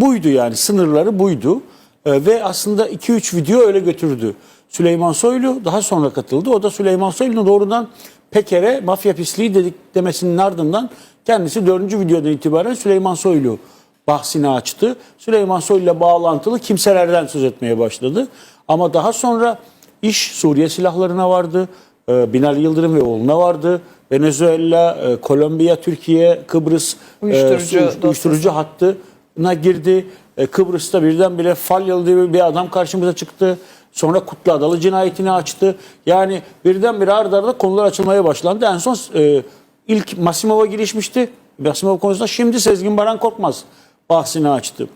buydu yani sınırları buydu. Ee, ve aslında 2-3 video öyle götürdü. Süleyman Soylu daha sonra katıldı. O da Süleyman Soylu'nun doğrudan Peker'e mafya pisliği dedik demesinin ardından kendisi 4. videodan itibaren Süleyman Soylu bahsini açtı. Süleyman Soylu ile bağlantılı kimselerden söz etmeye başladı. Ama daha sonra iş Suriye silahlarına vardı. Ee, Binali Yıldırım ve oğluna vardı. Venezuela, e, Kolombiya, Türkiye, Kıbrıs e, Uyuşturucu su- uyuşturucu dosyası. Girdi. E, Kıbrıs'ta birdenbire Falyalı diye bir adam karşımıza çıktı. Sonra Kutlu Adalı cinayetini açtı. Yani birdenbire arda arda konular açılmaya başlandı. En son e, ilk Masimov'a girişmişti. Masimov konusunda şimdi Sezgin Baran Korkmaz bahsini açtı.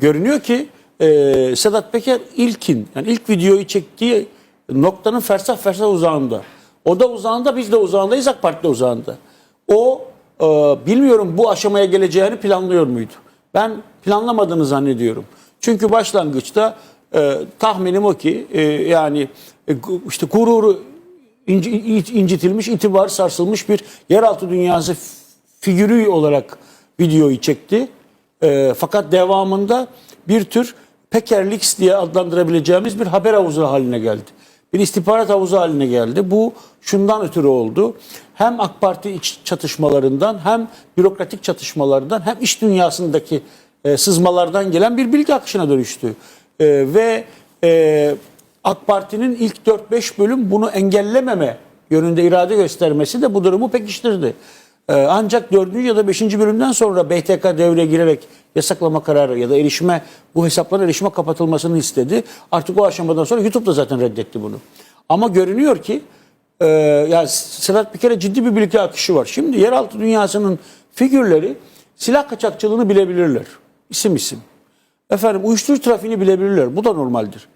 Görünüyor ki e, Sedat Peker ilkin yani ilk videoyu çektiği noktanın fersah fersah uzağında. O da uzağında biz de uzağındayız AK Parti de uzağında. O e, bilmiyorum bu aşamaya geleceğini planlıyor muydu? Ben planlamadığını zannediyorum. Çünkü başlangıçta e, tahminim o ki e, yani e, işte gururu inci- incitilmiş, itibar sarsılmış bir yeraltı dünyası figürü olarak videoyu çekti. E, fakat devamında bir tür Pekerlix diye adlandırabileceğimiz bir haber havuzu haline geldi. Bir istihbarat havuzu haline geldi. Bu şundan ötürü oldu. Hem AK Parti iç çatışmalarından hem bürokratik çatışmalardan hem iş dünyasındaki e, sızmalardan gelen bir bilgi akışına dönüştü. E, ve e, AK Parti'nin ilk 4-5 bölüm bunu engellememe yönünde irade göstermesi de bu durumu pekiştirdi. Ee, Ancak 4. ya da 5. bölümden sonra BTK devreye girerek yasaklama kararı ya da erişime bu hesaplara erişime kapatılmasını istedi. Artık o aşamadan sonra YouTube da zaten reddetti bunu. Ama görünüyor ki e, yani Sedat bir kere ciddi bir bilgi akışı var. Şimdi yeraltı dünyasının figürleri silah kaçakçılığını bilebilirler. İsim isim. Efendim uyuşturucu trafiğini bilebilirler. Bu da normaldir.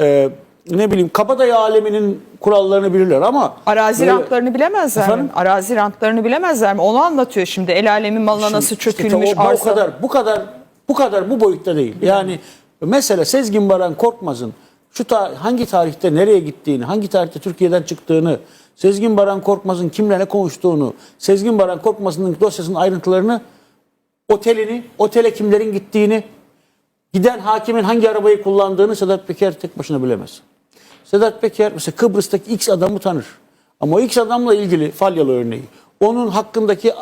Ee, ne bileyim kabadayı aleminin kurallarını bilirler ama Arazi böyle- rantlarını bilemezler Efendim? mi? Arazi rantlarını bilemezler mi? Onu anlatıyor şimdi. El alemin malına nasıl İşte çökülmüş o, bu arsa. kadar bu kadar bu kadar bu boyutta değil. Yani mesela Sezgin Baran Korkmaz'ın şu ta- hangi tarihte nereye gittiğini, hangi tarihte Türkiye'den çıktığını, Sezgin Baran Korkmaz'ın kimle ne konuştuğunu, Sezgin Baran Korkmaz'ın dosyasının ayrıntılarını, otelini, otele kimlerin gittiğini, giden hakimin hangi arabayı kullandığını Sedat Peker tek başına bilemez. Sedat Peker mesela Kıbrıs'taki X adamı tanır. Ama o X adamla ilgili Falyalı örneği. Onun hakkındaki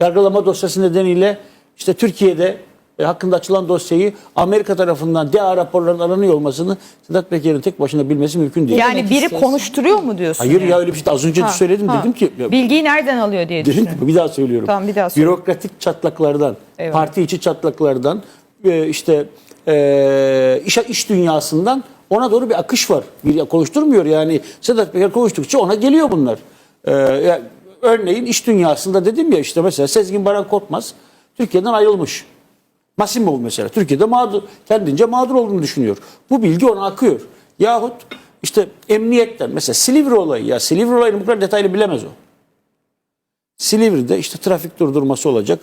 yargılama dosyası nedeniyle işte Türkiye'de e, hakkında açılan dosyayı Amerika tarafından DA raporlarının aranıyor olmasını Sedat Peker'in tek başına bilmesi mümkün değil. Yani biri konuşturuyor mu diyorsun? Hayır yani? ya öyle bir şey az önce de Ha, söyledim ha. dedim ki ya, Bilgiyi nereden alıyor diye Dedim ki bir daha söylüyorum. Tamam, bir daha söyle. Bürokratik çatlaklardan, Eyvallah. parti içi çatlaklardan, e, işte e, iş, iş dünyasından ona doğru bir akış var. Bir konuşturmuyor yani. Sedat Peker konuştukça ona geliyor bunlar. E, örneğin iş dünyasında dedim ya işte mesela Sezgin Baran Korkmaz Türkiye'den ayrılmış. Masimov mesela Türkiye'de mağdur, kendince mağdur olduğunu düşünüyor. Bu bilgi ona akıyor. Yahut işte emniyetten mesela Silivri olayı ya Silivri olayını bu kadar detaylı bilemez o. Silivri'de işte trafik durdurması olacak.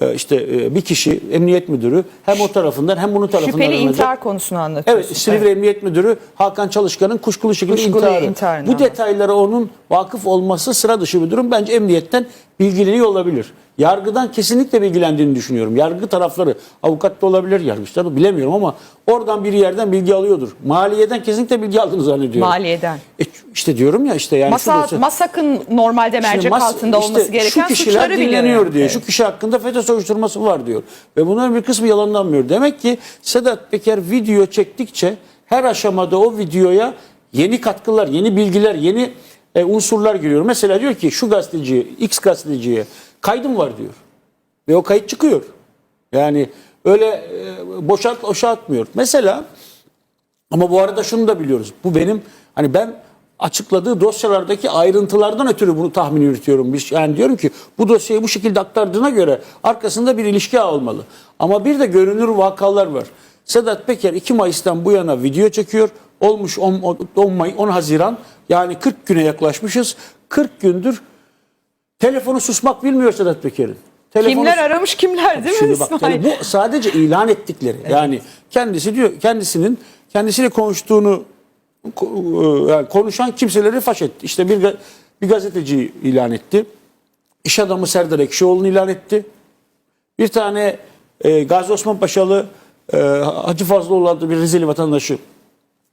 Ee, işte e, bir kişi emniyet müdürü hem o tarafından hem bunun tarafından Şüpheli aranacak. intihar konusunu anlatıyorsun. Evet Silivri Emniyet Müdürü Hakan Çalışkan'ın kuşkulu şekilde Kuşkulu intiharı. intiharını Bu detaylara onun vakıf olması sıra dışı bir durum. Bence emniyetten bilgileniyor olabilir. Yargıdan kesinlikle bilgilendiğini düşünüyorum. Yargı tarafları avukat da olabilir, yargıçlar da bilemiyorum ama oradan bir yerden bilgi alıyordur. Maliyeden kesinlikle bilgi aldığını zannediyorum. Maliyeden. E, işte diyorum ya işte yani Masa, şurası- MASAK'ın normalde mercek mas- altında işte olması gereken şu kişiler biliyor. dinleniyor yani. diyor. Evet. Şu kişi hakkında FETÖ soruşturması var diyor. Ve bunların bir kısmı yalanlanmıyor. Demek ki Sedat Peker video çektikçe her aşamada o videoya yeni katkılar, yeni bilgiler, yeni e, unsurlar giriyor. Mesela diyor ki şu gazeteciye, X gazeteciye kaydım var diyor. Ve o kayıt çıkıyor. Yani öyle e, boşalt boşaltmıyor. Mesela ama bu arada şunu da biliyoruz. Bu benim hani ben açıkladığı dosyalardaki ayrıntılardan ötürü bunu tahmin yürütüyorum. Biz- Yani diyorum ki bu dosyayı bu şekilde aktardığına göre arkasında bir ilişki olmalı. Ama bir de görünür vakalar var. Sedat Peker 2 Mayıs'tan bu yana video çekiyor. Olmuş 10, 10 May 10 Haziran yani 40 güne yaklaşmışız. 40 gündür telefonu susmak bilmiyor Sedat Peker'in. Telefonu Kimler aramış kimler değil mi Şimdi bak İsmail? bu sadece ilan ettikleri. Yani kendisi diyor kendisinin kendisiyle konuştuğunu ko- e, yani konuşan kimseleri faş etti. İşte bir ga- bir gazeteci ilan etti. İş adamı Serdar Ekşioğlu'nu ilan etti. Bir tane e, Gazi Osman Paşalı e, Hacı Fazlıoğlu adlı bir Rizeli vatandaşı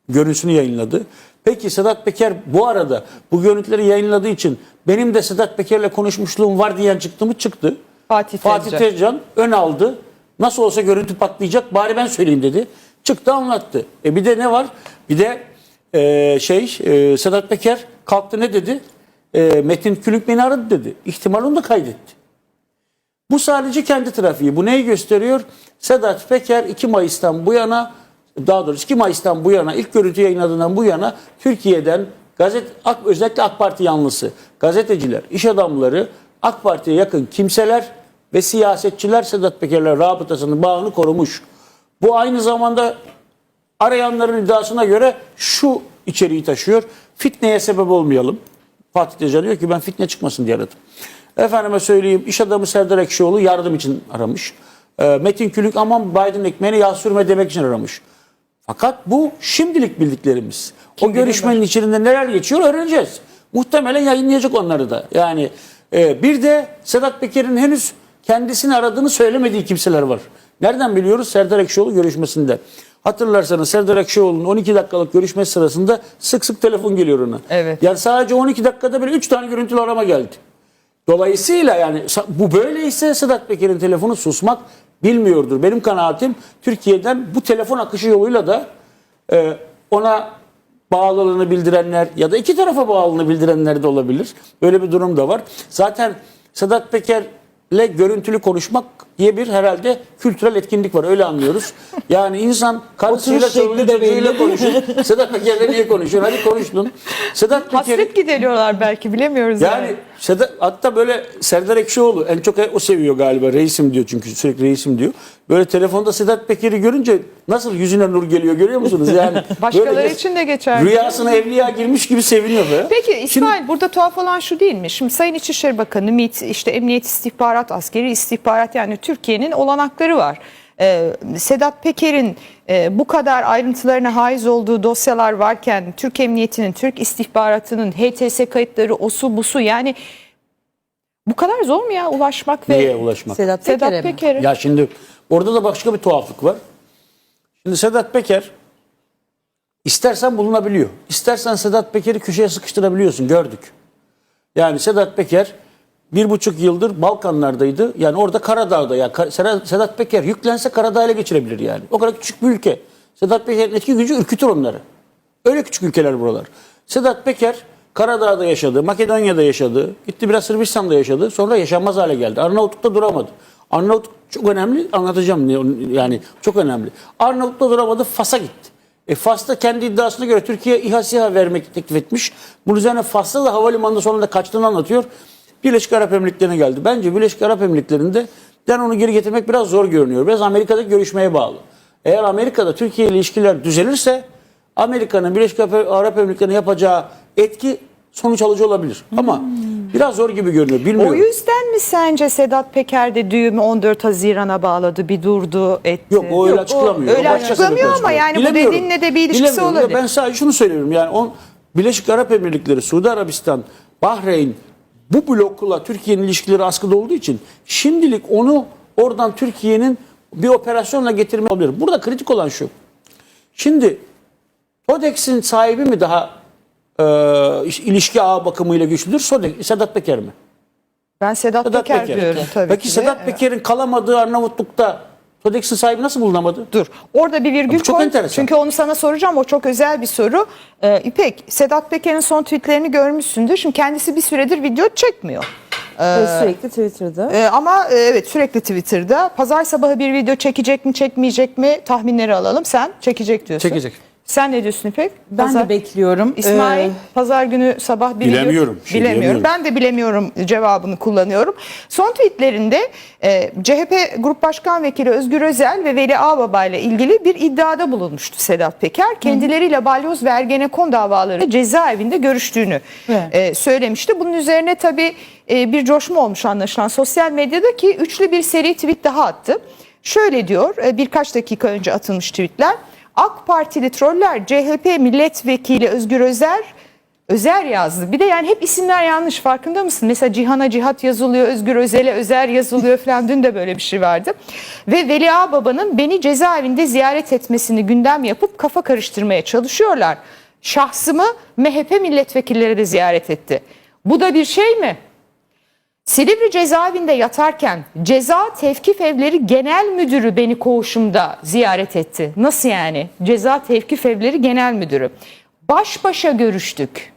görüntüsünü yayınladı. Peki Sedat Peker bu arada bu görüntüleri yayınladığı için benim de Sedat Peker'le konuşmuşluğum var diyen çıktı mı? Çıktı. Fatih Fatih Tezcan. Tezcan ön aldı. Nasıl olsa görüntü patlayacak bari ben söyleyeyim dedi. Çıktı anlattı. E bir de ne var? Bir de e, şey e, Sedat Peker kalktı ne dedi? E, Metin Külük beni aradı dedi. İhtimal onu da kaydetti. Bu sadece kendi trafiği. Bu neyi gösteriyor? Sedat Peker 2 Mayıs'tan bu yana daha doğrusu 2 Mayıs'tan bu yana ilk görüntü yayınladığından bu yana Türkiye'den gazet AK, özellikle AK Parti yanlısı gazeteciler, iş adamları, AK Parti'ye yakın kimseler ve siyasetçiler Sedat Peker'le rabıtasını, bağını korumuş. Bu aynı zamanda arayanların iddiasına göre şu içeriği taşıyor. Fitneye sebep olmayalım. Fatih Tecan diyor ki ben fitne çıkmasın diye aradım. Efendime söyleyeyim iş adamı Serdar Ekşioğlu yardım için aramış. Ee, Metin Külük aman Biden ekmeğine yağ sürme demek için aramış. Fakat bu şimdilik bildiklerimiz. o görüşmenin içinde neler geçiyor öğreneceğiz. Muhtemelen yayınlayacak onları da. Yani e, bir de Sedat Peker'in henüz kendisini aradığını söylemediği kimseler var. Nereden biliyoruz? Serdar Ekşioğlu görüşmesinde. Hatırlarsanız Serdar Ekşioğlu'nun 12 dakikalık görüşmesi sırasında sık sık telefon geliyor ona. Evet. Yani sadece 12 dakikada bile 3 tane görüntülü arama geldi. Dolayısıyla yani bu böyleyse Sedat Peker'in telefonu susmak bilmiyordur. Benim kanaatim Türkiye'den bu telefon akışı yoluyla da e, ona bağlılığını bildirenler ya da iki tarafa bağlılığını bildirenler de olabilir. Böyle bir durum da var. Zaten Sedat Peker'le görüntülü konuşmak diye bir herhalde kültürel etkinlik var. Öyle anlıyoruz. Yani insan karısıyla çocuğuyla konuşuyor. Sedat Peker'le niye konuşuyorsun? Hadi konuştun. Sedat Peker'in Hasret gideriyorlar belki bilemiyoruz. yani Sedat, hatta böyle Serdar Ekşioğlu en çok o seviyor galiba. Reisim diyor çünkü sürekli reisim diyor. Böyle telefonda Sedat Peker'i görünce nasıl yüzüne nur geliyor görüyor musunuz? Yani Başkaları böyle için de geçerli. Rüyasına evliya girmiş gibi seviniyor be. Peki Şimdi- İsmail burada tuhaf olan şu değil mi? Şimdi Sayın İçişleri Bakanı, MİT, işte Emniyet İstihbarat, Askeri İstihbarat yani Türkiye'nin olanakları var. Ee, Sedat Peker'in e, bu kadar ayrıntılarına haiz olduğu dosyalar varken Türk Emniyeti'nin, Türk İstihbaratı'nın HTS kayıtları, osu busu yani bu kadar zor mu ya ulaşmak ve Neye ulaşmak? Sedat, Sedat Peker'e mi? Peker'e? Ya şimdi orada da başka bir tuhaflık var. Şimdi Sedat Peker istersen bulunabiliyor. İstersen Sedat Peker'i köşeye sıkıştırabiliyorsun gördük. Yani Sedat Peker bir buçuk yıldır Balkanlardaydı. Yani orada Karadağ'da. Ya Sedat- Peker yüklense Karadağ ele geçirebilir yani. O kadar küçük bir ülke. Sedat Peker'in etki gücü ürkütür onları. Öyle küçük ülkeler buralar. Sedat Peker Karadağ'da yaşadı, Makedonya'da yaşadı, gitti biraz Sırbistan'da yaşadı. Sonra yaşanmaz hale geldi. Arnavutluk'ta duramadı. Arnavutluk çok önemli, anlatacağım yani çok önemli. Arnavutluk'ta duramadı, Fas'a gitti. E Fas'ta kendi iddiasına göre Türkiye İHA SİHA vermek teklif etmiş. Bunun üzerine Fas'ta da havalimanında sonunda kaçtığını anlatıyor. Birleşik Arap Emirlikleri'ne geldi. Bence Birleşik Arap Emirlikleri'nde den onu geri getirmek biraz zor görünüyor. Biraz Amerika'daki görüşmeye bağlı. Eğer Amerika'da Türkiye ile ilişkiler düzelirse Amerika'nın Birleşik Arap Emirlikleri'ne yapacağı etki sonuç alıcı olabilir. Ama biraz zor gibi görünüyor. Bilmiyorum. O yüzden mi sence Sedat Peker de düğümü 14 Haziran'a bağladı, bir durdu, etti? Yok o öyle açıklamıyor. öyle O başka açıklamıyor ama yani bu dediğinle de bir ilişkisi olabilir. Ben sadece şunu söylüyorum. Yani on Birleşik Arap Emirlikleri, Suudi Arabistan, Bahreyn bu blokla Türkiye'nin ilişkileri askıda olduğu için şimdilik onu oradan Türkiye'nin bir operasyonla getirme olabilir. Burada kritik olan şu. Şimdi Todex'in sahibi mi daha e, ilişki ağı bakımıyla güçlüdür? Sodek- Sedat Peker mi? Ben Sedat, Sedat Peker, Peker. diyorum tabii Peki ki. Sedat Peker'in kalamadığı Arnavutluk'ta Todex'in sahibi nasıl bulunamadı? Dur. Orada bir virgül çok koy. enteresan. Çünkü onu sana soracağım. O çok özel bir soru. Ee, İpek, Sedat Peker'in son tweetlerini görmüşsündür. Şimdi kendisi bir süredir video çekmiyor. Evet, Sürekli Twitter'da. Ee, ama e, evet sürekli Twitter'da. Pazar sabahı bir video çekecek mi, çekmeyecek mi? Tahminleri alalım. Sen çekecek diyorsun. Çekecek. Sen ne diyorsun İpek? Ben Pazar- de bekliyorum. İsmail, Ee, pazar günü sabah bir Bilemiyorum, şey bilemiyorum. diyemiyorum. Ben de bilemiyorum cevabını kullanıyorum. Son tweetlerinde e, CHP Grup Başkan Vekili Özgür Özel ve Veli Ağbaba ile ilgili bir iddiada bulunmuştu Sedat Peker. Kendileriyle balyoz ve Ergenekon davaları cezaevinde görüştüğünü e, söylemişti. Bunun üzerine tabii e, bir coşma olmuş anlaşılan sosyal medyada ki üçlü bir seri tweet daha attı. Şöyle diyor e, birkaç dakika önce atılmış tweetler. AK Partili troller CHP milletvekili Özgür Özer Özer yazdı. Bir de yani hep isimler yanlış farkında mısın? Mesela Cihan'a Cihat yazılıyor, Özgür Özel'e Özer yazılıyor falan. Dün de böyle bir şey vardı. Ve Veli Ağbaba'nın beni cezaevinde ziyaret etmesini gündem yapıp kafa karıştırmaya çalışıyorlar. Şahsımı MHP milletvekilleri de ziyaret etti. Bu da bir şey mi? Silivri cezaevinde yatarken ceza tevkif evleri genel müdürü beni koğuşumda ziyaret etti. Nasıl yani? Ceza tevkif evleri genel müdürü. Baş başa görüştük.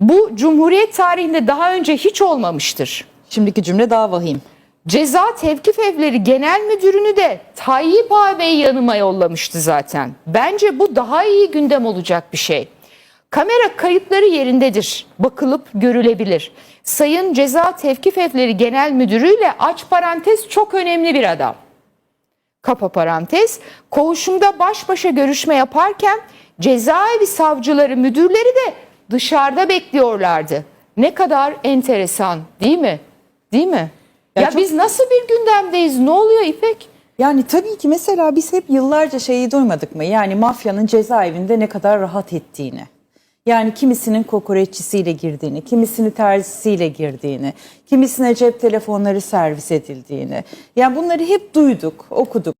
Bu Cumhuriyet tarihinde daha önce hiç olmamıştır. Şimdiki cümle daha vahim. Ceza Tevkif Evleri Genel Müdürünü de Tayyip ağabey yanıma yollamıştı zaten. Bence bu daha iyi gündem olacak bir şey. Kamera kayıtları yerindedir. Bakılıp görülebilir. Sayın Ceza Tevkif Evleri Genel Müdürü ile aç parantez çok önemli bir adam. Kapa parantez. Koğuşumda baş başa görüşme yaparken cezaevi savcıları müdürleri de dışarıda bekliyorlardı. Ne kadar enteresan değil mi? Değil mi? Ya, Ya çok- biz nasıl bir gündemdeyiz? Ne oluyor İpek? Yani tabii ki mesela biz hep yıllarca şeyi duymadık mı? Yani mafyanın cezaevinde ne kadar rahat ettiğini. Yani kimisinin kokoreççisiyle girdiğini, kimisini terzisiyle girdiğini, kimisine cep telefonları servis edildiğini. Yani bunları hep duyduk, okuduk.